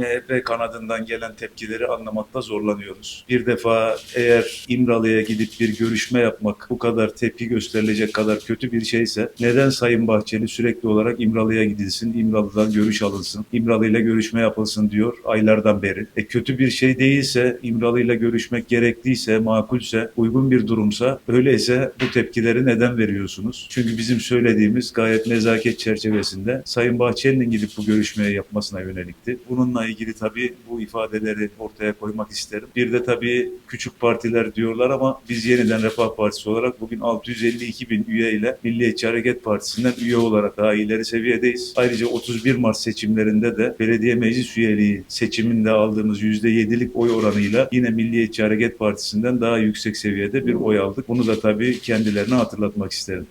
MHP kanadından gelen tepkileri anlamakta zorlanıyoruz. Bir defa eğer İmralı'ya gidip bir görüşme yapmak bu kadar tepki gösterilecek kadar kötü bir şeyse neden Sayın Bahçeli sürekli olarak İmralı'ya gidilsin, İmralı'dan görüş alınsın, İmralı ile görüşme yapılsın diyor aylardan beri. E kötü bir şey değilse, İmralı ile görüşmek gerekliyse, makulse, uygun bir durumsa öyleyse bu tepkileri neden veriyorsunuz? Çünkü bizim söylediğimiz gayet nezaket çerçevesinde Sayın Bahçeli'nin gidip bu görüşmeyi yapmasına yönelikti. Bununla ilgili tabii bu ifadeleri ortaya koymak isterim. Bir de tabii küçük partiler diyorlar ama biz yeniden Refah Partisi olarak bugün 652 bin üye ile Milliyetçi Hareket Partisi'nden üye olarak daha ileri seviyedeyiz. Ayrıca 31 Mart seçimlerinde de belediye meclis üyeliği seçiminde aldığımız %7'lik oy oranıyla yine Milliyetçi Hareket Partisi'nden daha yüksek seviyede bir oy aldık. Bunu da tabii kendilerine hatırlatmak isterim.